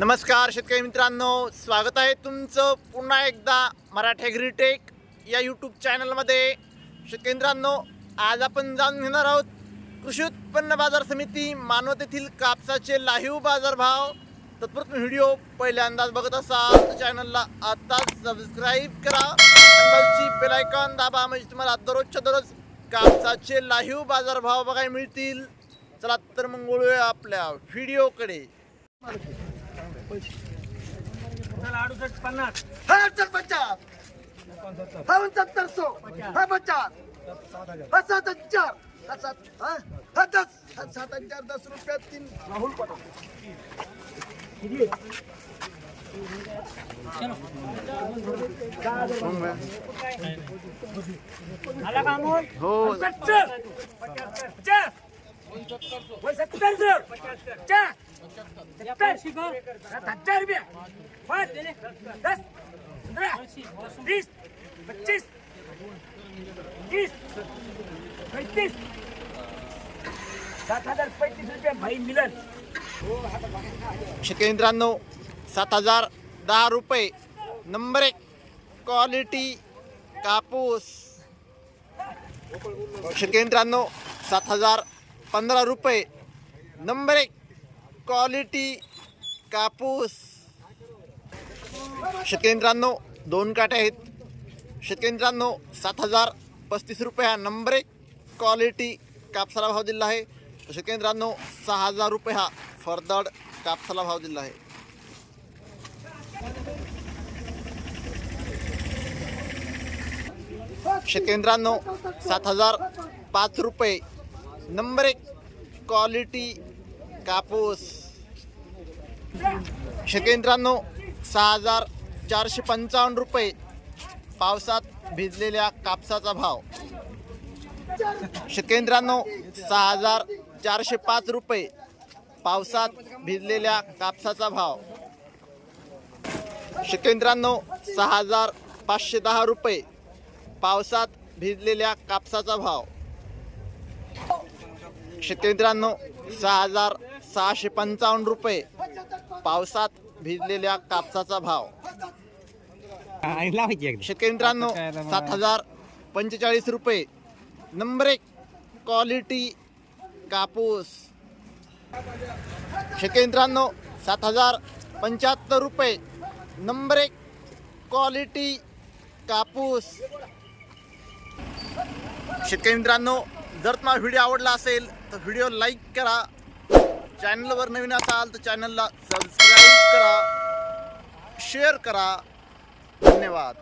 नमस्कार शेतकरी मित्रांनो स्वागत आहे तुमचं पुन्हा एकदा मराठी ॲग्रीटेक या यूट्यूब चॅनलमध्ये शेतकरी मित्रांनो आज आपण जाणून घेणार आहोत कृषी उत्पन्न बाजार समिती मानवत येथील कापसाचे लाईव्ह बाजारभाव तत्पूर्वी व्हिडिओ पहिल्यांदाच बघत असाल तर चॅनलला आताच सबस्क्राईब करा आणि दाबा म्हणजे तुम्हाला दररोजच्या दररोज कापसाचे लाईव्ह बाजारभाव बघायला मिळतील. चला तर मग वळूया आपल्या व्हिडिओकडे अडुसष्ट पन्नास. हा पचास हा सौ. हा पचास हा सात हजार हा सात हा हा दस. हा सात हजार दस रुपया तीन. राहुल पटा. हो. सत्तर सात हज़ार सात हज़ार पैतीस रुपये नंबर एक क्वालिटी कापूस. शेतकरी मित्रांनो सात हज़ार पंधरा रुपये. नंबर एक क्वालिटी कापूस. शेतकरी दोन काटे आहेत. शेतकरी सात हजार पस्तीस रुपये हा नंबर एक क्वालिटी कापसाला भाव दिला आहे. तर सहा हजार रुपये हा फरदड कापसाला भाव दिला आहे. शेतकरी सात हजार पाच रुपये नंबर एक क्वालिटी कापूस. शकेंद्रांनो सहा हजार चारशे पंचावन्न रुपये पावसात भिजलेल्या कापसाचा भाव. शकेंद्रांनो सहा हजार चारशे पाच रुपये पावसात भिजलेल्या कापसाचा भाव. शकेंद्रांनो सहा हजार पाचशे दहा रुपये पावसात भिजलेल्या कापसाचा भाव. शेतकरी मित्रांनो सहा हजार सहाशे पंचावन्न रुपये पावसात भिजलेल्या कापसाचा भाव. शेतकरी मित्रांनो सात हजार पंचेचाळीस रुपये. नंबर एक क्वालिटी कापूस. शेतकरी मित्रांनो सात हजार पंच्याहत्तर रुपये. नंबर एक क्वालिटी कापूस. शेतकरी मित्रांनो जर तुम्हाला व्हिडिओ आवडला असेल तर व्हिडिओ लाईक करा. चॅनलवर नवीन असाल तर चॅनलला सबस्क्राईब करा. शेअर करा. धन्यवाद.